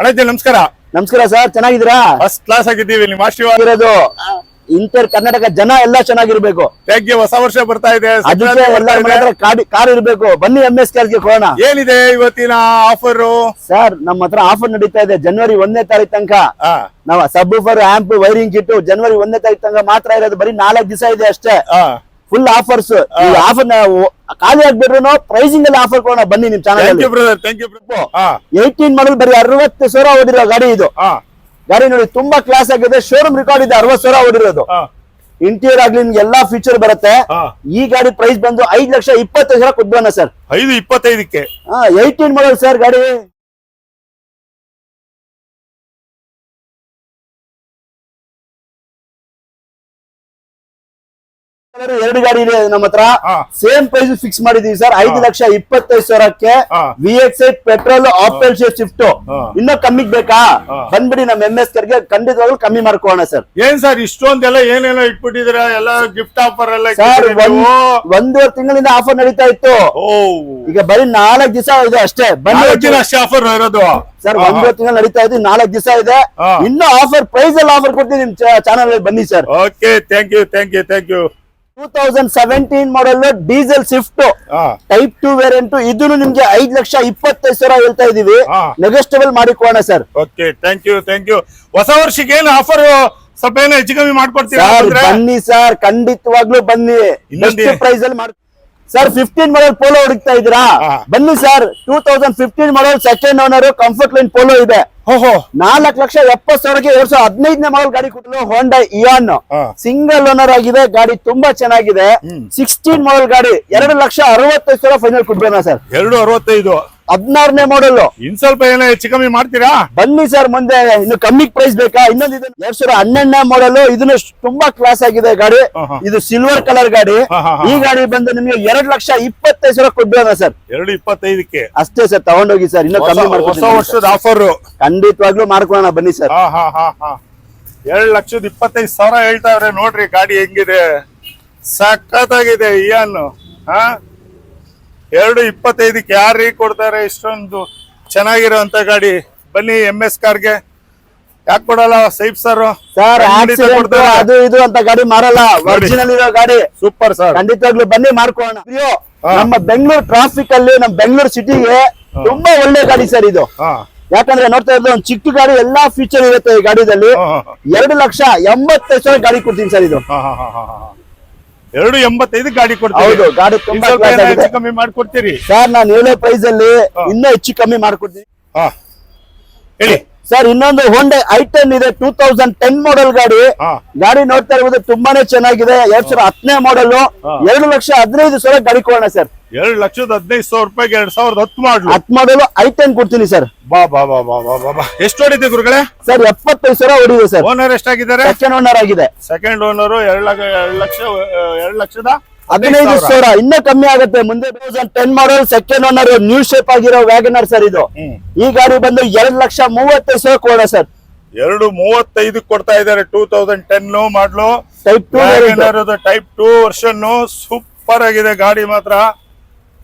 ಅಣ್ಣಜ್ಜಿ ನಮಸ್ಕಾರ. ನಮಸ್ಕಾರ ಸರ್ ಚೆನ್ನಾಗಿದ್ದೀರಾ? ಫಸ್ಟ್ ಕ್ಲಾಸ್ ಆಗಿದ್ದೀವಿ ನಿಮ್ಮ ಆಶೀರ್ವಾದ. ಇರೋದು ಇಂಟರ್ ಕರ್ನಾಟಕ ಜನ ಎಲ್ಲ ಚೆನ್ನಾಗಿರ್ಬೇಕು. ಥ್ಯಾಂಕ್ ಯು ಹೊಸ ವರ್ಷ ಬರ್ತಾ ಇದೆ. ಅದಕ್ಕೆ ಎಲ್ಲರ ಮನೆ ಹತ್ರ ಕಾಡಿ ಕಾರ್ ಇರ್ಬೇಕು. ಬನ್ನಿ ಎಂ ಎಸ್ ಕಾರ್ಗೆ ಕೋಣ ಏನಿದೆ ಇವತ್ತಿನ ಆಫರ್ ಸರ್ ನಮ್ಮ ಹತ್ರ ಆಫರ್ ನಡೀತಾ ಇದೆ. ಜನವರಿ ಒಂದನೇ ತಾರೀಕು ತನಕ. ನಾವು subwoofer amp wiring kit ಜನವರಿ ಒಂದನೇ ತಾರೀಕು ತನಕ ಮಾತ್ರ ಇರೋದು. ಬರೀ ನಾಲ್ಕು ದಿವಸ ಇದೆ ಅಷ್ಟೇ. ಫುಲ್ ಆಫರ್ಸ್ ಈ ಆಫರ್ ಖಾಲಿ ಆಗ್ಬಿಟ್ರು ಪ್ರೈಸಿಂಗ್ ಅಲ್ಲಿ ಆಫರ್ ಕೊಡೋಣ ಬನ್ನಿ ನಿಮ್ ಚಾನಲ್ ಏಟೀನ್ ಏಯ್ಟೀನ್ ಮಾಡಲ್ ಬರೀ ಅರವತ್ತು ಸಾವಿರ ಓದಿರೋ ಗಾಡಿ ಇದು. ಗಾಡಿ ನೋಡಿ ತುಂಬಾ ಕ್ಲಾಸ್ ಆಗಿದೆ. ಶೋರೂಮ್ ರೆಕಾರ್ಡ್ ಇದೆ ಅರವತ್ತು ಸಾವಿರ ಓದಿರೋದು ಇಂಟೀರಿಯರ್ ಆಗ್ಲಿ ನಿಮ್ಗೆ ಎಲ್ಲಾ ಫೀಚರ್ ಬರುತ್ತೆ. ಈ ಗಾಡಿ ಪ್ರೈಸ್ ಬಂದು ಐದ್ ಲಕ್ಷ ಇಪ್ಪತ್ತೈದು ಸಾವಿರ ಕೊಡ್ಬೋಣ ಸರ್ ಐದು ಇಪ್ಪತ್ತೈದಕ್ಕೆ. ಏಯ್ಟೀನ್ ಮಾಡಲ್ ಸರ್ ಗಾಡಿ. ಎರಡು ಗಾಡಿ ಇದೆ ನಮ್ಮ ಹತ್ರ. ಸೇಮ್ ಪ್ರೈಸ್ ಫಿಕ್ಸ್ ಮಾಡಿದೀವಿ ಸರ್. ಐದು. ಲಕ್ಷ ಇಪ್ಪತ್ತೈದು ಸಾವಿರಕ್ಕೆ. ವಿ ಎಕ್ಸ್ ಐ ಪೆಟ್ರೋಲ್ ಆಪಲ್ ಶಿಫ್ಟ್ ಇನ್ನೂ ಕಮ್ಮಿ ಬೇಕಾ? ಬಂದ್ಬಿಡಿ ನಮ್ಮ ಎಂ ಎಸ್ ಕರ್ಗೆ ಖಂಡಿತವಾಗ್ಲೂ ಕಮ್ಮಿ ಮಾಡ್ಕೋಣ ಸರ್. ಏನ್ ಸರ್ ಇಷ್ಟೊಂದೆಲ್ಲ ಏನೇನೋ ಇಟ್ಬಿಟ್ಟಿದ್ರ ಎಲ್ಲ ಗಿಫ್ಟ್ ಆಫರ್ ಎಲ್ಲ ಸರ್? ಒಂದೂವರೆ ತಿಂಗಳಿಂದ ಆಫರ್ ನಡೀತಾ ಇತ್ತು. ಈಗ ಬರೀ ನಾಲ್ಕು ದಿವಸ ಇದೆ ಅಷ್ಟೇ. ಬಂದ್ ಅಷ್ಟೇ ಆಫರ್ ಇರೋದು? ಸರ್ ಒಂದೂವರೆ ತಿಂಗಳು ನಡೀತಾ ಇದ್ದೀವಿ ನಾಲ್ಕು ದಿವಸ ಇದೆ. ಇನ್ನೂ ಆಫರ್ ಪ್ರೈಸ್ ಅಲ್ಲಿ ಆಫರ್ ಕೊಡ್ತೀನಿ ನಿಮ್ ಚಾನಲ್ ಬನ್ನಿ sir. Okay thank you thank you thank you two thousand seventeen model diesel Swift type two variant ಇದನ್ನು ನಿಮ್ಗೆ ಐದ್ ಲಕ್ಷ ಇಪ್ಪತ್ತೈದು ಸಾವಿರ ಹೇಳ್ತಾ ಇದೀವಿ. ಮಾಡಿ ಮಾಡಿಕೋಣ sir okay thank you thank you ಹೊಸ ವರ್ಷಕ್ಕೆ ಏನು ಆಫರ್ ಸ್ವಲ್ಪ ಏನೋ ಹೆಚ್ಚು ಕಮ್ಮಿ ಮಾಡ್ಕೊಡ್ತೀರಾ ಸರ್ ಬನ್ನಿ ಸರ್ ಖಂಡಿತವಾಗ್ಲೂ ಬನ್ನಿ. ಬೆಸ್ಟ್ ಪ್ರೈಸ್ ಅಲ್ಲಿ ಮಾಡಿ ಸರ್ ಫಿಫ್ಟೀನ್ ಮಾಡಲ್ ಪೋಲೋ ಹುಡುಕ್ತಾ ಇದೀರಾ ಬನ್ನಿ sir two thousand fifteen model second owner comfort line Polo ಇದೆ. ನಾಲ್ಕು ಲಕ್ಷ ಎಪ್ಪತ್ತು ಸಾವಿರಕ್ಕೆ ಎರಡ್ ಸಾವಿರದ ಹದಿನೈದನೇ ಮಾಡಲ್ ಗಾಡಿ ಕೊಟ್ಟಲು ಹೋಂಡಾ ಇಯಾನ್. ಸಿಂಗಲ್ ಓನರ್ ಆಗಿದೆ ಗಾಡಿ ತುಂಬಾ ಚೆನ್ನಾಗಿದೆ. ಸಿಕ್ಸ್ಟೀನ್ ಮಾಡಲ್ ಗಾಡಿ ಎರಡು ಲಕ್ಷ ಅರವತ್ತೈದು ಸಾವಿರ ಫೈನಲ್ ಕೊಡ್ಬೇಕ ಸರ್. ಎರಡು ಅರವತ್ತೈದು. ಹದಿನಾರನೇ ಮಾಡಲ್ ಇನ್ ಸ್ವಲ್ಪ ಏನೋ ಹೆಚ್ಚು ಕಮ್ಮಿ ಮಾಡ್ತೀರಾ? ಬನ್ನಿ ಸರ್ ಮುಂದೆ ಇನ್ನು ಕಮ್ಮಿ ಪ್ರೈಸ್ ಬೇಕಾ? ಇನ್ನೊಂದು ಇದು ಎರಡ್ ಸಾವಿರ ಹನ್ನೆರಡನೇ ಮಾಡಲ್ ಇದನ್ನು ತುಂಬಾ ಕ್ಲಾಸ್ ಆಗಿದೆ ಗಾಡಿ. ಇದು ಸಿಲ್ವರ್ ಕಲರ್ ಗಾಡಿ. ಈ ಗಾಡಿ ಬಂದು ನಿಮಗೆ ಎರಡ್ ಲಕ್ಷ ಇಪ್ಪತ್ತೈದು ಸಾವಿರ ಕೊಡ್ಬೋದ ಸರ್ ಎರಡು ಇಪ್ಪತ್ತೈದಕ್ಕೆ. ಅಷ್ಟೇ ಸರ್ ತಗೊಂಡೋಗಿ ಸರ್ ಇನ್ನೂ ಕಮ್ಮಿ ಹೊಸ ವರ್ಷದ ಆಫರ್ ಖಂಡಿತವಾಗ್ಲೂ ಮಾಡ್ಕೊಳ್ಳೋಣ ಬನ್ನಿ ಸರ್ ಹಾ ಹಾ ಹಾ ಹಾ. ಎರಡ್ ಲಕ್ಷದ ಇಪ್ಪತ್ತೈದು ಸಾವಿರ ಹೇಳ್ತಾವ್ರೆ ನೋಡ್ರಿ ಗಾಡಿ ಹೆಂಗಿದೆ. ಸಖತ್ತಾಗಿದೆ ಇಯನ್ನು ಹಾ? ಎರಡು ಇಪ್ಪತ್ತೈದಕ್ಕೆ ಯಾರೀ ಕೊಡ್ತಾರೆ ಇಷ್ಟೊಂದು ಚೆನ್ನಾಗಿರೋಂತ ಗಾಡಿ. ಬನ್ನಿ ಎಂ ಎಸ್ ಕಾರ್ಗೆ. ಯಾಕೆ ಕೊಡಲ್ಲ ಸೈಫ್ ಸರ್? ಸರ್ ಅದು ಇದು ಅಂತ ಗಾಡಿ ಮಾರಲ್ಲ. ಒರಿಜಿನಲ್ ಇರೋ ಗಾಡಿ. Super sir. ಖಂಡಿತವಾಗ್ಲೂ ಬನ್ನಿ ಮಾಡ್ಕೋಣ ನಮ್ಮ ಬೆಂಗಳೂರು ಟ್ರಾಫಿಕ್ ಅಲ್ಲಿ ನಮ್ಮ ಬೆಂಗಳೂರು ಸಿಟಿಗೆ ತುಂಬಾ ಒಳ್ಳೆ ಗಾಡಿ ಸರ್ ಇದು. ಯಾಕಂದ್ರೆ ನೋಡ್ತಾ ಇರೋದು ಒಂದು ಚಿಕ್ಕ ಗಾಡಿ ಎಲ್ಲಾ ಫೀಚರ್ ಇರುತ್ತೆ ಈ ಗಾಡಿದಲ್ಲಿ. ಎರಡು ಲಕ್ಷ ಎಂಬತ್ತೈದು ಸಾವಿರ ಗಾಡಿ ಕೊಡ್ತೀನಿ ಸರ್ ಇದು. ಹಾ, ಹಾ, ಹಾ, ಹಾ, ಹಾ. ಎರಡು ಎಂಬತ್ತೈದು ಗಾಡಿ ಕೊಡ್ತೀವಿ. ಹೌದು ಗಾಡಿ ಹೆಚ್ಚು ಕಮ್ಮಿ ಮಾಡ್ಕೊಡ್ತೀರಿ. ಸರ್ ನಾನು ಹೇಳೋ ಪ್ರೈಸ್ ಅಲ್ಲಿ. ಇನ್ನೂ ಹೆಚ್ಚು ಕಮ್ಮಿ ಮಾಡ್ಕೊಡ್ತೀನಿ. ಹಾ. ಹೇಳಿ. ಸರ್ ಇನ್ನೊಂದು ಹೊಂಡೆ ಐ ಟೆನ್ ಇದೆ ಟೂ ತೌಸಂಡ್ ಟೆನ್ ಮಾಡಲ್ ಗಾಡಿ. ಗಾಡಿ ನೋಡ್ತಾ ಇರ್ಬೋದು ತುಂಬಾನೇ ಚೆನ್ನಾಗಿದೆ. ಎರಡ್ ಸಾವಿರದ ಹತ್ತನೇ ಮಾಡಲ್ ಎರಡು ಲಕ್ಷ ಹದಿನೈದು ಸಾವಿರ ಗಾಡಿ ಕೊಡೋಣ ಸರ್ ಎರಡು ಲಕ್ಷದ ಹದಿನೈದು ಸಾವಿರ ರೂಪಾಯಿಗೆ ಎರಡ್ ಸಾವಿರದ ಹತ್ತು ಮಾಡ್ಲು. ಹತ್ ಮಾಡಲು ಐಟನ್ ಕೊಡ್ತೀನಿ ಸರ್. ಬಾ ಬಾ ಬಾ ಬಾ ಬಾ ಬಾ ಬಾ. ಎಷ್ಟು ಹೊಡಿದೆ ಗುರುಗಳೇ? ಸರ್ ಎಪ್ಪತ್ತೈದು ಸಾವಿರ ಹೊಡಿದೆ ಸರ್. ಓನರ್ ಎಷ್ಟಾಗಿದ್ದಾರೆ? ಸೆಕೆಂಡ್ ಓನರ್ ಆಗಿದೆ. ಸೆಕೆಂಡ್ ಓನರ್ ಎರಡು ಲಕ್ಷ ಎರಡು ಲಕ್ಷ ಎರಡು ಲಕ್ಷದ ಹದಿನೈದು ಸಾವಿರ. ಇನ್ನೂ ಕಮ್ಮಿ ಆಗುತ್ತೆ. ಮುಂದೆ ten model second owner new shape Wagon R Wagon R sir ಇದು. ಈ ಗಾಡಿ ಬಂದು ಎರಡ್ ಲಕ್ಷ ಮೂವತ್ತೈದು ಸಾವಿರ ಕೊಡ ಸರ್. ಎರಡು ಮೂವತ್ತೈದು ಕೊಡ್ತಾ ಇದ್ದಾರೆ. Two thousand ten model. Type two type two version super ಆಗಿದೆ ಗಾಡಿ ಮಾತ್ರ.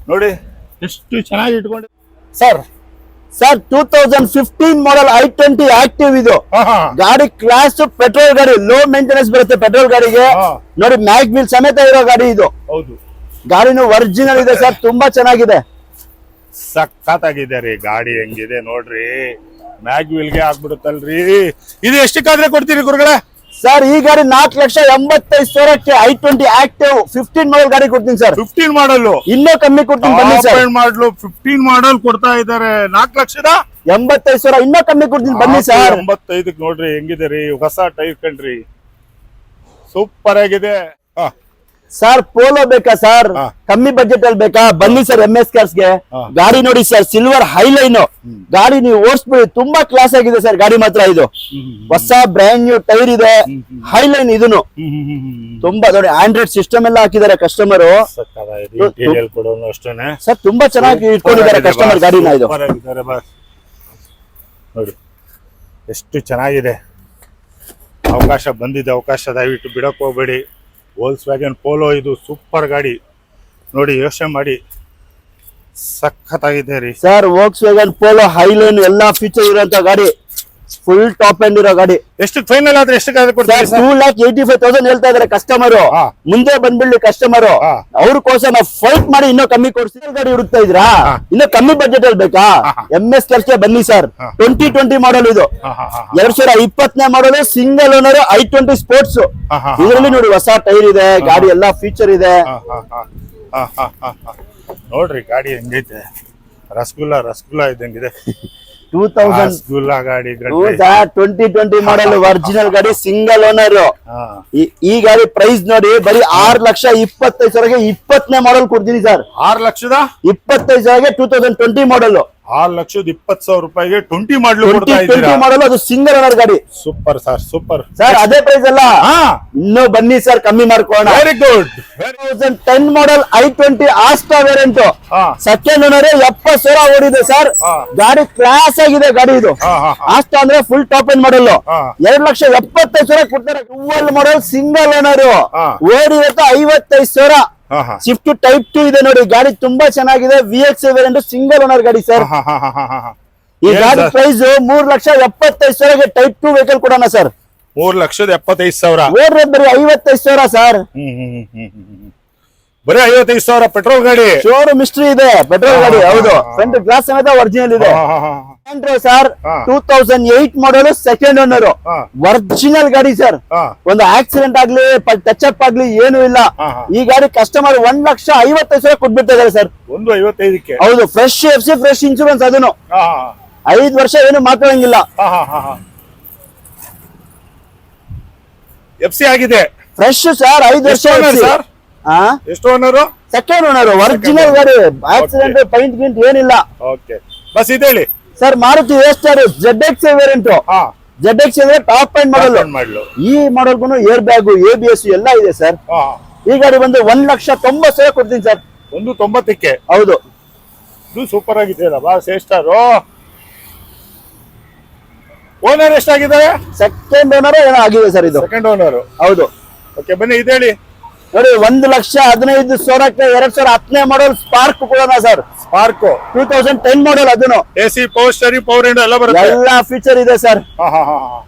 ನೋಡಿ. ಎಷ್ಟು ಚೆನ್ನಾಗಿ ಇಟ್ಕೊಂಡು sir sir two thousand fifteen model I twenty active ಇದು. ಹಾ ಹಾ. ಗಾಡಿ ಕ್ಲಾಸ್ ಪೆಟ್ರೋಲ್ ಗಾಡಿ ಲೋ ಮೇಂಟೆನೆನ್ಸ್ ಬರುತ್ತೆ ಪೆಟ್ರೋಲ್ ಗಾಡಿಗೆ. ಹಾ. ನೋಡಿ ಮ್ಯಾಕ್ ಬಿಲ್ ಸಮೇತ ಇರೋ ಗಾಡಿ ಇದು. ಹೌದು. ಗಾಡಿನು ಒರಿಜಿನಲ್ ಇದೆ ಸರ್ ತುಂಬಾ ಚೆನ್ನಾಗಿದೆ. ಸಖತ್ತಾಗಿದೆ ರೀ ಗಾಡಿ ಹೆಂಗಿದೆ ನೋಡ್ರಿ. ಮ್ಯಾಗ್ ವೀಲ್ಗೆ ಆಗ್ಬಿಡುತ್ತಲ್ರಿ. ಇದು ಎಷ್ಟಕ್ಕಾದ್ರೆ ಕೊಡ್ತೀರಿ ಗುರುಗಳೇ? ಸರ್ ಈ ಗಾಡಿ ನಾಲ್ಕು ಲಕ್ಷ ಎಂಬತ್ತೈದು ಸಾವಿರಕ್ಕೆ I twenty active fifteen model ಗಾಡಿ ಕೊಡ್ತೀನಿ ಸರ್. ಫಿಫ್ಟೀನ್ ಮಾಡಲ್ ಇನ್ನೂ ಕಮ್ಮಿ ಕೊಡ್ತೀನಿ ಬನ್ನಿ ಸರ್. ಮಾಡಲು ಫಿಫ್ಟೀನ್ ಮಾಡಲ್ ಕೊಡ್ತಾ ಇದ್ದಾರೆ. ನಾಲ್ಕು ಲಕ್ಷದ? ಎಂಬತ್ತೈದು ಸಾವಿರ ಇನ್ನೂ ಕಮ್ಮಿ ಕೊಡ್ತೀನಿ ಬನ್ನಿ ಸರ್. ಎಂಬತ್ತೈದಕ್ಕೆ ನೋಡ್ರಿ ಹೆಂಗಿದೆ ರೀ ಹೊಸ ಟೈರ್ ಕಂಡ್ರಿ. ಸೂಪರ್ ಆಗಿದೆ. ಹಾ, ಸರ್ ಪೋಲೋ ಬೇಕಾ ಸರ್ ಕಮ್ಮಿ ಬಜೆಟ್ ಅಲ್ಲಿ ಬೇಕಾ? ಬನ್ನಿ ಸರ್ ಎಂ ಎಸ್ ಕಾರ್ಸ್ಗೆ. ಗಾಡಿ ನೋಡಿ ಸರ್ ಸಿಲ್ವರ್ ಹೈಲೈನ್ ಗಾಡಿ ನೀವು ಓಡಿಸ್ಬಿಡಿ ತುಂಬಾ ಕ್ಲಾಸ್ ಆಗಿದೆ ಸರ್ ಗಾಡಿ ಮಾತ್ರ ಇದು. ಹೊಸ ಬ್ರ್ಯಾಂಡ್ ನ್ಯೂ ಟೈರ್ ಇದೆ. ಹೈಲೈನ್ ಇದನ್ನು. ತುಂಬಾ ನೋಡಿ ಆಂಡ್ರಾಯ್ಡ್ ಸಿಸ್ಟಮ್ ಎಲ್ಲ ಹಾಕಿದ್ದಾರೆ ಕಸ್ಟಮರ್ ಸರ್ ತುಂಬಾ ಚೆನ್ನಾಗಿ ಇಟ್ಕೊಂಡಿದ್ದಾರೆ ಕಸ್ಟಮರ್ ಗಾಡಿನ ಇದು. ನೋಡಿ ಎಷ್ಟು ಚೆನ್ನಾಗಿದೆ. ಅವಕಾಶ ಬಂದಿದೆ ಅವಕಾಶ ದಯವಿಟ್ಟು ಬಿಡಕ್ ಹೋಗ್ಬೇಡಿ. ವೋಲ್ಸ್ ವ್ಯಾಗನ್ ಪೋಲೋ ಇದು ಸೂಪರ್ ಗಾಡಿ. ನೋಡಿ ಯೋಚನೆ ಮಾಡಿ. ಸಖತ್ತಾಗಿದೆ ರೀ. Sir Volkswagen Polo Highline ಎಲ್ಲಾ ಫೀಚರ್ ಇರುವಂತ ಗಾಡಿ. ಫುಲ್ ಟಾಪ್ ಎಂಡ್ ಇರೋ ಗಾಡಿ. ಎಷ್ಟು ಫೈನಲ್ ಆದ್ರೆ ಎಷ್ಟು two lakh eighty five thousand ಹೇಳ್ತಾ ಇದಾರೆ ಕಸ್ಟಮರ್. ಮುಂದೆ ಬಂದ್ಬಿಡ್ಲಿ ಕಸ್ಟಮರ್ ಹಾ. ಅವ್ರಕೋಸ್ಕರ ನಾವು ಫೈಟ್ ಮಾಡಿ ಇನ್ನೂ ಕಮ್ಮಿ ಕೊಡ್ಸಿ. ಗಾಡಿ ಹುಡುಕ್ತಾ ಇದ್ರಾ ಇನ್ನೂ ಕಮ್ಮಿ ಬಜೆಟ್ ಅಲ್ಲಿ ಬೇಕಾ. ಎಂ ಎಸ್ ಕೆಲ್ಸಕ್ಕೆ ಬನ್ನಿ ಸರ್. ಟ್ವೆಂಟಿ ಟ್ವೆಂಟಿ ಮಾಡಲ್ ಇದು. ಎರಡ್ ಸಾವಿರ ಇಪ್ಪತ್ತನೇ model single owner I twenty sports. ಇದರಲ್ಲಿ ನೋಡಿ ಹೊಸ ಟೈರ್ ಇದೆ ಗಾಡಿ ಎಲ್ಲಾ ಫೀಚರ್ ಇದೆ. ನೋಡ್ರಿ ಗಾಡಿ ಹೆಂಗೈತೆ. ರಸಗುಲ್ಲ ರಸಗುಲ್ಲ ಇದ್ದಂಗಿದೆ. ಟೂ ತೌಸಂಡ್ ಗಾಡಿ. ಟ್ವೆಂಟಿ ಟ್ವೆಂಟಿ ಮಾಡಲ್ ಒರಿಜಿನಲ್ ಗಾಡಿ ಸಿಂಗಲ್ ಓನರ್. ಈ ಗಾಡಿ ಪ್ರೈಸ್ ನೋಡಿ ಬರೀ ಆರ್ ಲಕ್ಷ ಇಪ್ಪತ್ತೈದು ಸಾವಿರಗೆ ಇಪ್ಪತ್ತನೇ ಮಾಡಲ್ ಕೊಡ್ತೀನಿ ಸರ್ ಆರ್ ಲಕ್ಷದ ಇಪ್ಪತ್ತೈದು ಸಾವಿರಗೆ ಟೂ ತೌಸಂಡ್ ಟ್ವೆಂಟಿ ಮಾಡಲ್ ಆರ್ ಲಕ್ಷದ ಇಪ್ಪತ್ ಸಾವಿರ ರೂಪಾಯಿಗೆ ಟ್ವೆಂಟಿ ಮಾಡ್ಲು ಕೊಡ್ತಾ ಇದ್ದೀರಾ? ಮಾಡಲ್ ಅದು ಸಿಂಗಲ್ ಓನರ್ ಗಾಡಿ. ಸೂಪರ್ ಸರ್ ಸೂಪರ್ ಸರ್ ಅದೇ ಪ್ರೈಸ್ ಅಲ್ಲ. ಇನ್ನು ಬನ್ನಿ ಸರ್ ಕಮ್ಮಿ ಮಾಡ್ಕೋಣ very good thousand ten model I twenty Asta variant second owner ಎಪ್ಪತ್ತು ಸಾವಿರ ಓಡಿದೆ ಸರ್ ಗಾಡಿ ಕ್ಲಾಸ್ ಆಗಿದೆ ಗಾಡಿ ಇದು. ಆಸ್ಟಾ ಅಂದ್ರೆ ಫುಲ್ ಟಾಪ್ ಎಂಡ್ ಮಾಡಲ್. ಎರಡ್ ಲಕ್ಷ ಎಪ್ಪತ್ತೈದು ಸಾವಿರ ಕೊಡ್ತಾರೆ. Model single owner. ಓಡಿ ಐವತ್ತೈದು ಸಾವಿರ. ಸ್ವಿಫ್ಟ್ ಟೈಪ್ ಟು ಇದೆ ನೋಡಿ. ಗಾಡಿ ತುಂಬಾ ಚೆನ್ನಾಗಿದೆ. V X variant single owner ಗಾಡಿ ಸರ್. ಈ ಗಾಡಿ? ಪ್ರೈಸ್ ಮೂರ್ ಲಕ್ಷ ಎಪ್ಪತ್ತೈದು ಸಾವಿರ ಟೈಪ್ ಟು ವೆಹಿಕಲ್ ಕೊಡೋಣ ಸರ್ ಮೂರ್ ಲಕ್ಷದ ಎಪ್ಪತ್ತೈದು ಸಾವಿರ. ಓಡ್ರೆ ಬರೀ ಐವತ್ತೈದು ಸಾವಿರ ಸರ್. ಬರೀ ಐವತ್ತೈದು ಸಾವಿರ ಪೆಟ್ರೋಲ್ ಗಾಡಿ. ಶೋರೂಮ್ ಮಿಸ್ಟ್ರಿ ಇದೆ. ಪೆಟ್ರೋಲ್ ಗಾಡಿ ಹೌದು. ಫ್ರಂಟ್ ಗ್ಲಾಸ್ ಸಮೇತ ಒರಿಜಿನಲ್ ಇದೆ. Sir. Two thousand eight model second owner. Original ಗಾಡಿ ಸರ್ ಒಂದು ಆಕ್ಸಿಡೆಂಟ್ ಆಗ್ಲಿ ಟಚ್ ಅಪ್ ಆಗ್ಲಿ ಏನು ಇಲ್ಲ. ಈ ಗಾಡಿ ಕಸ್ಟಮರ್ ಒಂದ್ ಲಕ್ಷ ಐವತ್ತೈದು ಸಾವಿರ ಕೊಟ್ಬಿಡ್ತಾ ಇದಾರೆ ಸರ್ ಒಂದು ಐವತ್ತೈದಕ್ಕೆ? ಹೌದು fresh F C fresh insurance ಅದನ್ನು ಐದು ವರ್ಷ ಏನು ಮಾತಾಡಂಗಿಲ್ಲ. ಎಫ್ ಸಿ ಆಗಿದೆ. ಫ್ರೆಶ್ ಸರ್ ಐದು ವರ್ಷ ಸರ್? ಎಷ್ಟು ಓನರು ಸೆಕೆಂಡ್ ಓನರ್ ಒರಿಜಿನಲ್ ಗಾಡಿ. ಆಕ್ಸಿಡೆಂಟ್ ಪೈಂಟ್ ಗಿಂಟ್ ಏನಿಲ್ಲ. ಓಕೆ ಬಸ್ ಇದೇಳಿ? ಸರ್ ಮಾರುತಿ ಎಷ್ಟು ಜೆಡ್ ಎಕ್ಸ್ ವೇರಿಯಂಟ್ ಹಾ. ಜೆಡ್ ಎಕ್ಸ್ ಅಂದ್ರೆ ಟಾಪ್ ಪಾಯಿಂಟ್ ಮಾಡಲ್ ಮಾಡ್ಲು ಈ ಮಾಡಲ್ಗೂ air bag A B S ಎಲ್ಲ ಇದೆ ಸರ್ ಹಾ. ಈ ಗಾಡಿ ಬಂದು ಒಂದ್ ಲಕ್ಷ ತೊಂಬತ್ತು ಸಾವಿರ ಕೊಡ್ತೀನಿ ಸರ್ ಒಂದು ತೊಂಬತ್ತಕ್ಕೆ? ಹೌದು. ಇದು ಸೂಪರ್ ಆಗಿದೆಯಲ್ಲ ಬಾ ಓನರ್ ಎಷ್ಟಾಗಿದ್ದಾರೆ? ಸೆಕೆಂಡ್ ಓನರ್ ಏನೋ ಆಗಿದೆ ಸರ್ ಇದು? ಸೆಕೆಂಡ್ ಓನರ್ ಹೌದು. ಓಕೆ ಬನ್ನಿ ಇದೇಳಿ. ನೋಡಿ ಒಂದ್ ಲಕ್ಷ ಹದಿನೈದು ಸಾವಿರಕ್ಕೆ ಎರಡ್ ಸಾವಿರ ಹತ್ತನೇ ಮಾಡಲ್ ಸ್ಪಾರ್ಕ್ ಕೊಡೋಣ sir. Spark two thousand ten model ಅದನ್ನು AC C power steering power window ಎಲ್ಲ ಬರುತ್ತೆ. ಎಲ್ಲ ಫೀಚರ್ ಇದೆ ಸರ್. ಹಾ ಹಾ ಹಾ ಹಾ.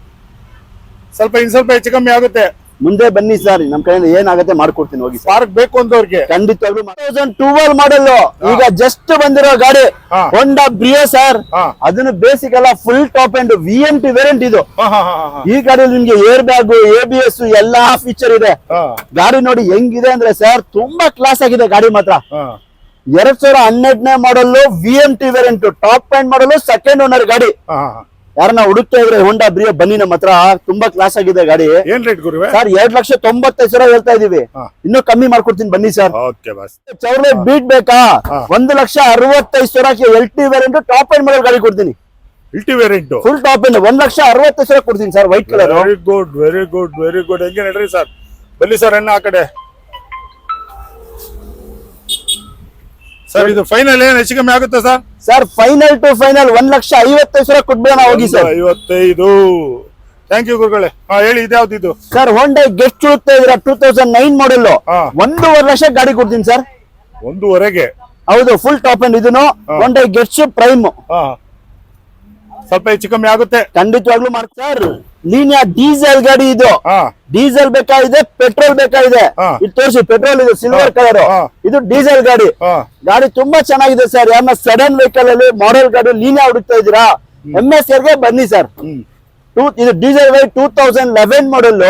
ಸ್ವಲ್ಪ ಇನ್ ಸ್ವಲ್ಪ ಹೆಚ್ಚು ಕಮ್ಮಿ ಆಗುತ್ತೆ. ಮುಂದೆ ಬನ್ನಿ ಸರ್ ನಮ್ ಕಡೆಯಿಂದ ಏನಾಗುತ್ತೆ ಮಾಡ್ಕೊಡ್ತೀನಿ ಹೋಗಿ ಪಾರ್ಕ್ ಬೇಕು ಅಂತವ್ರಿಗೆ ಖಂಡಿತವಾಗ್ಲೂ ತೌಸಂಡ್ ಟೂವಲ್ ಮಾಡಲ್ ಈಗ ಜಸ್ಟ್ ಬಂದಿರೋ ಗಾಡಿ ಹೊಂಡ ಬ್ರಿಯೋ ಸರ್ ಅದನ್ನ ಬೇಸಿಕ್ ಎಲ್ಲ full top end V M T variant ಇದು ಈ ಗಾಡಿಯಲ್ಲಿ ನಿಮ್ಗೆ air bag A B S ಎಲ್ಲಾ ಫೀಚರ್ ಇದೆ. ಗಾಡಿ ನೋಡಿ ಹೆಂಗಿದೆ ಅಂದ್ರೆ ಸರ್ ತುಂಬಾ ಕ್ಲಾಸ್ ಆಗಿದೆ ಗಾಡಿ ಮಾತ್ರ. ಎರಡ್ ಸಾವಿರ ಹನ್ನೆರಡನೇ model V M T variant top point model second owner ಗಾಡಿ. ಯಾರನ್ನ ಹುಡುಕ್ತಾ ಇದ್ರೆ ಹೊಂಡಾ ಬ್ರಿಯೋ ಬನ್ನಿ ನಮ್ಮ ಹತ್ರ. ತುಂಬಾ ಕ್ಲಾಸ್ ಆಗಿದೆ ಗಾಡಿ. ಏನ್ ರೇಟ್ ಗುರುವೆ? ಸರ್ ಎರಡ್ ಲಕ್ಷ ತೊಂಬತ್ತೈದು ಸಾವಿರ ಹೇಳ್ತಾ ಇದೀವಿ. ಇನ್ನೂ ಕಮ್ಮಿ ಮಾಡ್ಕೊಡ್ತೀನಿ ಬನ್ನಿ ಸರ್ ಓಕೆ ಬಸ್ ಚೌರ್ಲೆ ಬೀಟ್ ಬೇಕಾ? ಒಂದ್ ಒಂದು ಲಕ್ಷ ಅರವತ್ತೈದು ಸಾವಿರಕ್ಕೆ L T variant top end model ಗಾಡಿ ಕೊಡ್ತೀನಿ. LT variant full top end ಒಂದ್ ಲಕ್ಷ ಅರವತ್ತೈದು ಸಾವಿರ ಕೊಡ್ತೀನಿ sir white colour very good very good very good ಹೆಂಗೆ ನಡ್ರಿ ಸರ್ ಬನ್ನಿ ಸರ್ ಅಣ್ಣ ಆ ಕಡೆ. ಸರ್ ಇದು ಫೈನಲ್ ಏನ್ ಹೆಚ್ಚು ಕಮ್ಮಿ ಆಗುತ್ತೆ sir sir final to final ಒಂದ್ ಲಕ್ಷ ಐವತ್ತೈದು ಸಾವಿರ ಕೊಟ್ಬಿಡೋಣ ಹೋಗಿ ಸರ್ ಐವತ್ತೈದು. ಥ್ಯಾಂಕ್ ಯು ಗುರುಗಳೇ. ಹಾ ಹೇಳಿ ಇದ್ಯಾವ್ದು ಇದು ಸರ್ ಹೊಂಡೈ ಗೆಸ್ಟ್ ಹುಡುಕ್ತಾ ಇದ್ರ ಟೂ ತೌಸಂಡ್ ನೈನ್ ಮಾಡೆಲ್ ಹಾ. ಒಂದೂವರೆ ಲಕ್ಷ ಗಾಡಿ ಕೊಡ್ತೀನಿ ಸರ್ ಒಂದೂವರೆಗೆ? ಹೌದು ಫುಲ್ ಟಾಪ್ ಅಂಡ್ ಇದನ್ನು ಹೊಂಡೈ ಗೆಸ್ಟ್ ಪ್ರೈಮ್ ಹಾ. ಸ್ವಲ್ಪ ಹೆಚ್ಚು ಕಮ್ಮಿ ಆಗುತ್ತೆ. ಖಂಡಿತವಾಗ್ಲೂ ಸರ್ ಲೀನಿಯಾ ಡೀಸೆಲ್ ಗಾಡಿ ಇದು. ಡೀಸೆಲ್ ಬೇಕಾಗಿದೆ ಪೆಟ್ರೋಲ್ ಬೇಕಾಗಿದೆ. ಇದು ತೋರಿಸಿ ಪೆಟ್ರೋಲ್ ಇದು ಸಿಲ್ವರ್ ಕಲರ್. ಇದು ಡೀಸೆಲ್ ಗಾಡಿ. ಗಾಡಿ ತುಂಬಾ ಚೆನ್ನಾಗಿದೆ ಸರ್. ಯಾರನ್ನ ಸಡನ್ ವೆಹಿಕಲ್ ಅಲ್ಲಿ ಮಾಡೆಲ್ ಗಾಡಿ ಲೀನಿಯಾ ಹುಡುಕ್ತಾ ಇದೀರಾ ಎಂ ಎಸ್ಗೆ ಬನ್ನಿ ಸರ್. ಟೂ ಇದು ಡೀಸೆಲ್ ಗಾಡಿ ಟೂ ತೌಸಂಡ್ ಲೆವೆನ್ ಮಾಡೆಲ್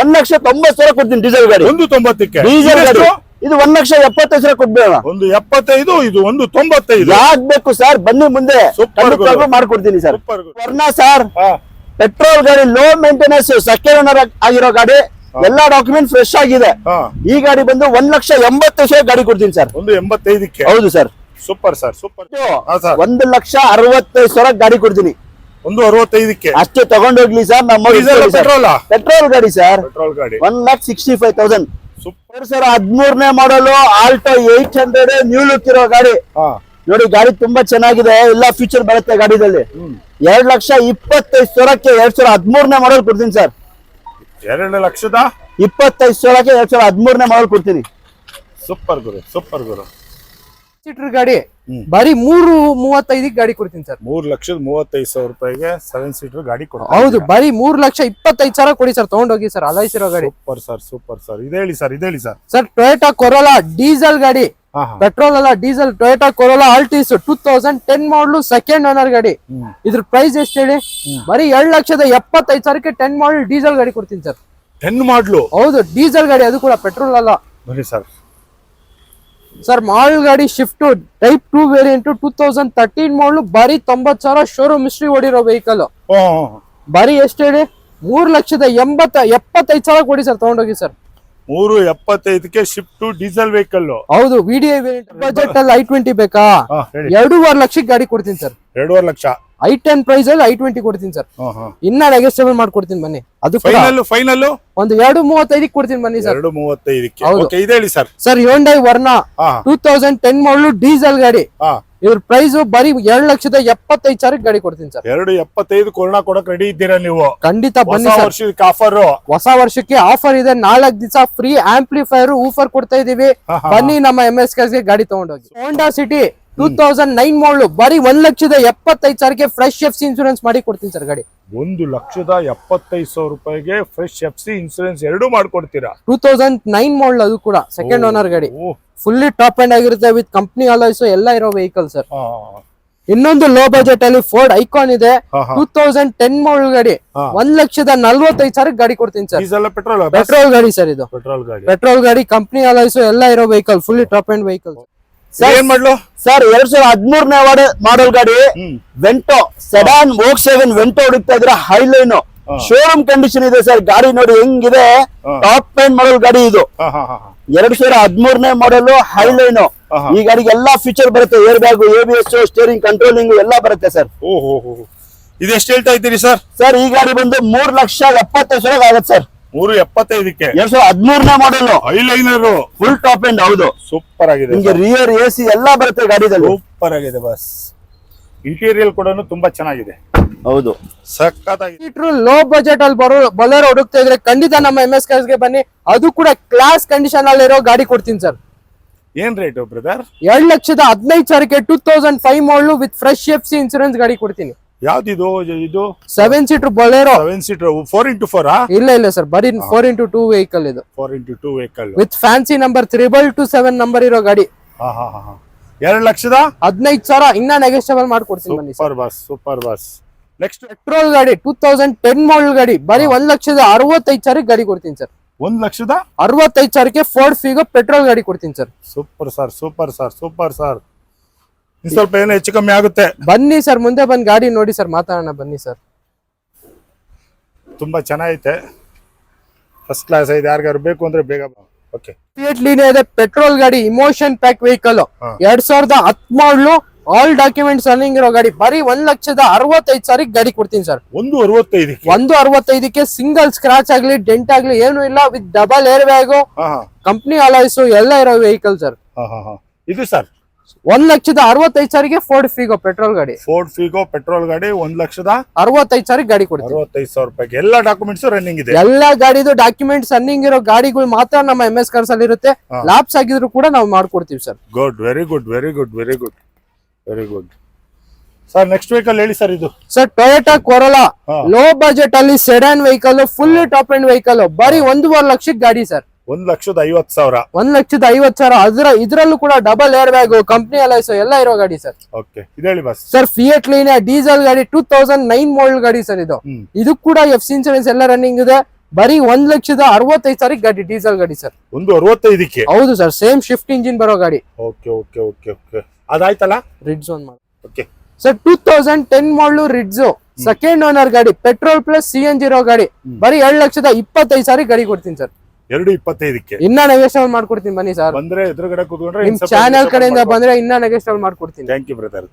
ಒಂದ್ ಲಕ್ಷ ತೊಂಬತ್ತು ಸಾವಿರ ಕೊಡ್ತೀನಿ ಡೀಸೆಲ್ ಗಾಡಿ. ಒಂದು ತೊಂಬತ್ತಕ್ಕೆ. ಡೀಸೆಲ್ ಗಾಡಿ? ಇದು ಒಂದ್ ಲಕ್ಷ ಎಪ್ಪತ್ತೈದು ಸಾವಿರ ಕೊಡ್ಬೇಡ ಒಂದು ಎಪ್ಪತ್ತೈದು ಇದು ಒಂದು ತೊಂಬತ್ತೈದು. ಆಗ್ಬೇಕು ಸರ್? ಬನ್ನಿ ಮುಂದೆ. ಮಾಡ್ಕೊಡ್ತೀನಿ ಸರ್. ಸ್ವರ್ಣ. ವರ್ಣ ಸರ್ ಪೆಟ್ರೋಲ್ ಗಾಡಿ ಲೋ ಮೇಂಟೆನೆನ್ಸ್ ಸೆಕೆಂಡ್ ಓನರ್ ಆಗಿರೋ ಗಾಡಿ ಎಲ್ಲಾ ಡಾಕ್ಯುಮೆಂಟ್ ಫ್ರೆಶ್ ಆಗಿದೆ. ಈ ಗಾಡಿ ಬಂದು ಒಂದ್ ಲಕ್ಷ ಎಂಬತ್ತು ಸಾವಿರ ಗಾಡಿ ಕೊಡ್ತೀನಿ ಸರ್. ಒಂದು ಎಂಬತ್ತೈದಕ್ಕೆ. ಹೌದು ಸರ್. Super sir. ಸೂಪರ್ ಒಂದು ಲಕ್ಷ ಅರವತ್ತೈದು ಸಾವಿರ ಗಾಡಿ ಕೊಡ್ತೀನಿ. ಒಂದು ಅರವತ್ತೈದಕ್ಕೆ. ಅಷ್ಟೇ ತಗೊಂಡೋಗ್ಲಿ ಸರ್ ನಮ್ಮ? ಪೆಟ್ರೋಲ್ ಗಾಡಿ ಸರ್. ಪೆಟ್ರೋಲ್ ಗಾಡಿ. One lakh sixty five thousand super. Sir ಹದಿಮೂರನೇ model Alto eight hundred new look ಇರೋ ಗಾಡಿ. ಹಾ. ನೋಡಿ ಗಾಡಿ ತುಂಬಾ ಚೆನ್ನಾಗಿದೆ. ಎಲ್ಲಾ ಫೀಚರ್ ಬರುತ್ತೆ ಗಾಡಿದಲ್ಲಿ. ಎರಡ್ ಲಕ್ಷ ಇಪ್ಪತ್ತೈದು ಸಾವಿರಕ್ಕೆ ಎರಡ್ ಸಾವಿರ ಹದಿಮೂರನೇ ಮಾಡಲ್ ಕೊಡ್ತೀನಿ ಸರ್. ಎರಡು ಲಕ್ಷದ? ಇಪ್ಪತ್ತೈದು ಸಾವಿರಕ್ಕೆ ಎರಡ್ ಸಾವಿರ ಹದಿಮೂರನೇ ಮಾಡಲ್ ಕೊಡ್ತೀನಿ. ಸೂಪರ್ ಗುರು ಸೂಪರ್ ಗುರು. ಸೀಟರ್ ಗಾಡಿ. ಬರೀ ಮೂರು ಮೂವತ್ತೈದಕ್ಕೆ ಗಾಡಿ ಕೊಡ್ತೀನಿ ಸರ್. ಮೂರ್ ಲಕ್ಷದ ಮೂವತ್ತೈದು ಸಾವಿರ ರೂಪಾಯಿಗೆ ಸೆವೆನ್ ಸೀಟರ್ ಗಾಡಿ ಹೌದು ಬರೀ ಮೂರ್ ಲಕ್ಷ ಇಪ್ಪತ್ತೈದು ಸಾವಿರ ಕೊಡಿ ಸರ್ ತಗೊಂಡೋಗಿ ಸರ್ ಅಲಾಯಿಸಿರೋ ಗಾಡಿ. Super sir super sir. ಇದೇಳಿ sir ಇದೇಳಿ sir. Sir Toyota Corolla diesel ಗಾಡಿ. ಪೆಟ್ರೋಲ್ ಅಲ್ಲ diesel Toyota Corolla Altis two thousand ten model second owner ಗಾಡಿ. ಇದ್ರ ಪ್ರೈಸ್ ಎಷ್ಟು ಹೇಳಿ? ಬರೀ ಎರಡ್ ಲಕ್ಷದ ಎಪ್ಪತ್ತೈದು ಸಾವಿರಕ್ಕೆ ಟೆನ್ ಮಾಡಲ್ ಡೀಸೆಲ್ ಗಾಡಿ ಕೊಡ್ತೀನಿ ಸರ್. ಟೆನ್ ಮಾಡಲು ಹೌದು ಡೀಸೆಲ್ ಗಾಡಿ ಅದು ಕೂಡ ಪೆಟ್ರೋಲ್ ಅಲ್ಲ. ಬರೀ ಸರ್. ಸರ್ ಮಾಲ್ ಗಾಡಿ Swift type two variant two thousand thirteen model ಬರೀ ತೊಂಬತ್ ಸಾವಿರ ಶೋರೂಮ್ ಹಿಸ್ಟ್ರಿ ಓಡಿರೋ ವೆಹಿಕಲ್ ಬರೀ ಎಷ್ಟು ಹೇಳಿ? ಮೂರ್ ಲಕ್ಷದ ಎಂಬತ್ತ ಎಪ್ಪತ್ತೈದು ಸಾವಿರ ಕೊಡಿ ಸರ್ ತಗೊಂಡೋಗಿ ಸರ್. ಮೂರು ಎಪ್ಪತ್ತೈದಕ್ಕೆ ಶಿಫ್ಟ್ ಡೀಸೆಲ್ ವೆಹಿಕಲ್ ಹೌದು ವಿಡಿಯೋ ಬಜೆಟ್ ಅಲ್ಲಿ ಐ ಟ್ವೆಂಟಿ ಬೇಕಾ? ಎರಡೂವರೆ ಲಕ್ಷಕ್ಕೆ ಗಾಡಿ ಕೊಡ್ತೀನಿ ಸರ್. ಎರಡೂವರೆ ಲಕ್ಷ. ಐ ಟೆನ್ ಪ್ರೈಸ್ ಅಲ್ಲಿ ಐ ಟ್ವೆಂಟಿ ಕೊಡ್ತೀನಿ ಸರ್ ಇನ್ನ ನೆಗೆಸ್ಟೇಬಲ್ ಮಾಡ್ಕೊಡ್ತೀನಿ ಬನ್ನಿ. ಅದು ಫೈನಲ್ ಫೈನಲ್ ಒಂದು ಎರಡು ಮೂವತ್ತೈದಕ್ಕೆ ಕೊಡ್ತೀನಿ ಬನ್ನಿ ಸರ್ ಎರಡು ಮೂವತ್ತೈದಕ್ಕೆ. Okay ಇದೇಳಿ sir sir Hyundai Verna two thousand ten model diesel ಗಾಡಿ. ಇವ್ರ ಪ್ರೈಸ್ ಬರೀ ಎರಡ್ ಲಕ್ಷದ ಎಪ್ಪತ್ತೈದು ಸಾವಿರಕ್ಕೆ ಗಾಡಿ ಕೊಡ್ತೀನಿ ಸರ್ ಎರಡು ಎಪ್ಪತ್ತೈದು ಕೊರೋನಾ ಕೊಡಕ್ ರೆಡಿ ಇದ್ದೀರಾ ನೀವು? ಖಂಡಿತ ಬನ್ನಿ ವರ್ಷಕ್ಕೆ ಆಫರ್ ಹೊಸ ವರ್ಷಕ್ಕೆ ಆಫರ್ ಇದೆ. ನಾಲ್ಕು ದಿವಸ ಫ್ರೀ ಆಂಪ್ಲಿಫೈರ್ ಊಫರ್ ಕೊಡ್ತಾ ಇದೀವಿ. ಬನ್ನಿ ನಮ್ಮ ಎಂ ಎಸ್ಗೆ ಗಾಡಿ ತಗೊಂಡೋಗಿ. Honda City two thousand nine model ಬರೀ ಒಂದ್ ಲಕ್ಷದ ಎಪ್ಪತ್ತೈದು ಸಾವಿರಕ್ಕೆ ಫ್ರೆಶ್ ಎಫ್ ಸಿ ಇನ್ಸೂರೆನ್ಸ್ ಮಾಡಿ ಕೊಡ್ತೀನಿ ಸರ್ ಗಾಡಿ. ಒಂದು ಲಕ್ಷದ ಎಪ್ಪತ್ತೈದು ಸಾವಿರ ರೂಪಾಯಿಗೆ ಫ್ರೆಶ್ ಎಫ್ ಸಿ ಇನ್ಸೂರೆನ್ಸ್ ಎರಡು ಮಾಡ್ಕೊಡ್ತೀರಾ? ಟೂ ತೌಸಂಡ್ ನೈನ್ ಮಾಡಲ್ ಅದು ಕೂಡ ಸೆಕೆಂಡ್ ಓನರ್ ಗಾಡಿ. ಫುಲ್ಲಿ ಟಾಪ್ ಅಂಡ್ ಆಗಿರುತ್ತೆ ವಿತ್ ಕಂಪ್ನಿ ಅಲಾಯ್ಸ್ ಎಲ್ಲ ಇರೋ ವೆಹಿಕಲ್ ಸರ್. ಇನ್ನೊಂದು ಲೋ ಬಜೆಟ್ ಅಲ್ಲಿ ಫೋರ್ಡ್ ಐಕಾನ್ ಇದೆ. ಟೂ ತೌಸಂಡ್ ಟೆನ್ ಮಾಡಲ್ ಗಾಡಿ. ಒಂದ್ ಲಕ್ಷದ ನಲ್ವತ್ತೈದು ಸಾವಿರ ಗಾಡಿ ಕೊಡ್ತೀನಿ ಸರ್. ಪೆಟ್ರೋಲ್ ಪೆಟ್ರೋಲ್ ಗಾಡಿ ಸರ್ ಇದು. ಪೆಟ್ರೋಲ್ ಗಾಡಿ. ಪೆಟ್ರೋಲ್ ಗಾಡಿ ಕಂಪ್ನಿ ಅಲಾಯ್ಸ್ ಎಲ್ಲ ಇರೋ vehicle fully top end vehicle ಏನ್ ಮಾಡ್ಲು? ಸರ್ ಎರಡ್ ಸಾವಿರದ ಹದಿಮೂರನೇ ಮಾಡಲ್ ಗಾಡಿ. ವೆಂಟೋ ಸೆಡಾನ್ ವೋಕ್ ಸೆವೆನ್ ವೆಂಟೋ ಹುಡುಕ್ತಾ ಇದ್ರೆ ಹೈಲೈನ್ ಹಾ. ಶೋರೂಮ್ ಕಂಡೀಷನ್ ಇದೆ ಸರ್ ಗಾಡಿ ನೋಡಿ ಹೆಂಗಿದೆ? ಟಾಪ್ ಪೈನ್ ಮಾಡಲ್ ಗಾಡಿ ಇದು. ಹಾ ಹಾ ಹಾ ಹಾ. ಎರಡ್ ಸಾವಿರ ಹದಿಮೂರನೇ ಮಾಡಲ್ ಹೈಲೈನ್ ಹಾ, ಹಾ. ಈ ಗಾಡಿಗೆ ಎಲ್ಲಾ ಫೀಚರ್ ಬರುತ್ತೆ. Air bag A B S steering controlling ಎಲ್ಲಾ ಬರುತ್ತೆ ಸರ್ ಓಹೋ ಹೋ ಹೋ ಹೋ. ಇದೆಷ್ಟು ಹೇಳ್ತಾ ಇದ್ದೀರಿ ಸರ್ ಸರ್ ಈ ಗಾಡಿ ಬಂದು ಮೂರ್ ಲಕ್ಷ ಎಪ್ಪತ್ತೈದು ಸಾವಿರ ಆಗುತ್ತೆ ಸರ್ ಮೂರು ಎಪ್ಪತ್ತೈದಕ್ಕೆ ಎರಡ್ ಸಾವಿರದ ಹದಿಮೂರನೇ ಮಾಡಲ್ ಐಲೈನರ್. ಫುಲ್ ಟಾಪ್ ಎಂಡ್ ಹೌದು. ಸೂಪರ್ ಆಗಿದೆ ನಿಮ್ಗೆ ರಿಯರ್ ಎ ಸಿ ಎಲ್ಲಾ ಬರುತ್ತೆ ಗಾಡಿದಲ್ಲಿ. ಸೂಪರ್ ಆಗಿದೆ ಬಸ್ ಇಂಟೀರಿಯಲ್ ಕೂಡ ತುಂಬಾ ಚೆನ್ನಾಗಿದೆ. ಹೌದು. ಸಖತ್ ಲೋ ಬಜೆಟ್ ಅಲ್ಲಿ ಬರೋ ಬಲರ್ ಹುಡುಕ್ತಾ ಇದ್ರೆ ಖಂಡಿತ ನಮ್ಮ ಎಂ ಎಸ್ಗೆ ಬನ್ನಿ. ಅದು ಕೂಡ ಕ್ಲಾಸ್ ಕಂಡೀಷನ್ ಅಲ್ಲಿ ಇರೋ ಗಾಡಿ ಕೊಡ್ತೀನಿ ಸರ್ ಏನ್ ರೇಟ್ ಬ್ರದರ್ ಎರಡ್ ಲಕ್ಷದ ಹದಿನೈದು ಸಾವಿರಕ್ಕೆ two thousand five model with fresh F C insurance ಗಾಡಿ ಕೊಡ್ತೀನಿ. ಯಾವ್ದಿದು ಇದು? Seven seater Bolero seven seater four into four ಇಲ್ಲ ಇಲ್ಲ ಸರ್ ಬರೀ ಫೋರ್ ಇಂಟು ಟೂ ವೆಹಿಕಲ್ ಇದು. Four into two vehicle with fancy number triple two seven number ಇರೋ ಗಾಡಿ. ಹಾ ಹಾ ಹಾ ಹಾ. ಎರಡು ಲಕ್ಷದ? ಹದಿನೈದು ಸಾವಿರ. ಇನ್ನ ನೆಗೆಸ್ಟೇಬಲ್ ಮಾಡ್ಕೊಡ್ತೀನಿ ಬನ್ನಿ ಸೂಪರ್ ಬಸ್ ಸೂಪರ್ ಬಸ್ ನೆಕ್ಸ್ಟ್ ಪೆಟ್ರೋಲ್ ಗಾಡಿ ಟೂ ತೌಸಂಡ್ ಟೆನ್ ಮಾಡಲ್ ಗಾಡಿ. ಬರೀ ಒಂದ್ ಲಕ್ಷದ ಅರವತ್ತೈದು ಸಾವಿರಕ್ಕೆ ಗಾಡಿ ಕೊಡ್ತೀನಿ ಸರ್ ಒಂದ್ ಲಕ್ಷದ? ಅರವತ್ತೈದು ಸಾವಿರಕ್ಕೆ ಫೋರ್ಡ್ ಫೀಗ ಪೆಟ್ರೋಲ್ ಗಾಡಿ ಕೊಡ್ತೀನಿ sir super sir super sir super sir ಸ್ವಲ್ಪ ಏನೋ ಹೆಚ್ಚು ಕಮ್ಮಿ ಆಗುತ್ತೆ. ಬನ್ನಿ ಸರ್ ಮುಂದೆ ಬಂದ್ ಗಾಡಿ ನೋಡಿ ಸರ್ ಮಾತಾಡೋಣ ಬನ್ನಿ ಸರ್. ತುಂಬಾ ಚೆನ್ನಾಗೈತೆ. ಫಸ್ಟ್ ಕ್ಲಾಸ್ ಐದು ಯಾರಿಗಾರು ಬೇಕು ಅಂದ್ರೆ ಬೇಗ ಓಕೆ ಇದೆ ಪೆಟ್ರೋಲ್ ಗಾಡಿ ಇಮೋಷನ್ ಪ್ಯಾಕ್ ವೆಹಿಕಲ್. ಎರಡ್ ಸಾವಿರದ ಹತ್ ಮಾಡಲು ಆಲ್ ಡಾಕ್ಯುಮೆಂಟ್ಸ್ ರನ್ನಿಂಗ್ ಇರೋ ಗಾಡಿ. ಬರೀ ಒಂದ್ ಲಕ್ಷದ ಅರವತ್ತೈದು ಸಾರಿ ಗಾಡಿ ಕೊಡ್ತೀನಿ ಸರ್. ಒಂದು ಅರವತ್ತೈದಕ್ಕೆ? ಒಂದು ಅರವತ್ತೈದಕ್ಕೆ ಸಿಂಗಲ್ ಸ್ಕ್ರಾಚ್ ಆಗ್ಲಿ ಡೆಂಟ್ ಆಗ್ಲಿ ಏನು ಇಲ್ಲ with double air bag company alloys ಎಲ್ಲ ಇರೋ ವೆಹಿಕಲ್ ಸರ್. ಇದು ಸರ್ ಒಂದ್ ಲಕ್ಷದ ಅರವತ್ತೈದು ಸಾವಿರಗೆ ಫೋರ್ಡ್ ಫಿಗೋ ಪೆಟ್ರೋಲ್ ಗಾಡಿ. ಫೋರ್ಡ್ ಫಿಗೋ ಪೆಟ್ರೋಲ್ ಗಾಡಿ ಒಂದ್ ಲಕ್ಷದ ಅರವತ್ತೈದು ಸಾವಿರ ಗಾಡಿ ಕೊಡಿ ಅರವತ್ತೈದು ಸಾವಿರ ರೂಪಾಯಿ ಎಲ್ಲ ಡಾಕ್ಯುಮೆಂಟ್ಸ್ ರನ್ನಿಂಗ್ ಇದೆ. ಎಲ್ಲಾ ಗಾಡಿದು ಡಾಕ್ಯುಮೆಂಟ್ಸ್ ರನ್ನಿಂಗ್ ಇರೋ ಗಾಡಿಗಳು ಮಾತ್ರ ನಮ್ಮ ಎಂ ಎಸ್ ಕಾರ್ಸ್ ಅಲ್ಲಿ ಇರುತ್ತೆ. ಲ್ಯಾಪ್ಸ್ ಲ್ಯಾಬ್ಸ್ ಆಗಿದ್ರು ಕೂಡ ನಾವು ಮಾಡ್ಕೊಡ್ತೀವಿ sir. Good very good very good very good very good sir next vehicle ಹೇಳಿ ಸರ್ ಇದು. Sir Toyota Corolla low budget ಅಲ್ಲಿ sedan vehicle full top end vehicle ಬರೀ ಒಂದೂವರೆ ಲಕ್ಷಕ್ಕೆ ಗಾಡಿ ಸರ್. ಒಂದ್ ಲಕ್ಷದ ಐವತ್ ಸಾವಿರ. ಒಂದ್ ಲಕ್ಷದ ಐವತ್ ಸಾವಿರ. ಅದ್ರ ಇದ್ರಲ್ಲೂ ಕೂಡ double air bag company alloys ಎಲ್ಲ ಇರೋ ಗಾಡಿ ಸರ್. ಓಕೆ ಇದೇಳಿ ಬಸ್ ಸರ್ ಫಿಯಟ್ ಲೀನಿಯಾ ಡೀಸೆಲ್ ಗಾಡಿ ಟೂ ತೌಸಂಡ್ ನೈನ್ ಮಾಡಲ್ ಗಾಡಿ ಸರ್ ಇದು. ಇದು ಕೂಡ ಎಫ್ ಸಿ ಇನ್ಸೂರೆನ್ಸ್ ಎಲ್ಲ ರನ್ನಿಂಗ್ ಇದೆ. ಬರೀ ಒಂದ್ ಲಕ್ಷದ ಅರವತ್ತೈದು ಸಾವಿರ ಗಾಡಿ ಡೀಸೆಲ್ ಗಾಡಿ ಸರ್. ಒಂದು ಅರವತ್ತೈದಕ್ಕೆ? ಹೌದು ಸರ್ ಸೇಮ್ ಶಿಫ್ಟ್ ಇಂಜಿನ್ ಬರೋ ಗಾಡಿ. ಓಕೆ ಓಕೆ ಓಕೆ ಓಕೆ ಅದಾಯ್ತಲ್ಲ? ರಿಡ್ಸ್ ಒನ್ ಮಾಡಿ. Okay sir two thousand ten model Ritz second owner ಗಾಡಿ petrol plus C N zero ಗಾಡಿ. ಬರೀ ಎರಡ್ ಲಕ್ಷದ ಇಪ್ಪತ್ತೈದು ಸಾರಿ ಗಾಡಿ ಕೊಡ್ತೀನಿ ಸರ್. ಎರಡು ಇಪ್ಪತ್ತೈದಕ್ಕೆ. ಇನ್ನ ನೆಗೆಸ್ಟಲ್ ಮಾಡ್ಕೊಡ್ತೀನಿ ಬನ್ನಿ ಸರ್. ಬಂದ್ರೆ ಎದುರುಗಡೆ ಕೂತ್ಕೊಂಡ್ರೆ ನಿಮ್ ಚಾನೆಲ್ ಕಡೆಯಿಂದ ಬಂದ್ರೆ ಇನ್ನ ನೆಗೆಸ್ಟಲ್ ಮಾಡ್ಕೊಡ್ತೀನಿ. Thank you brother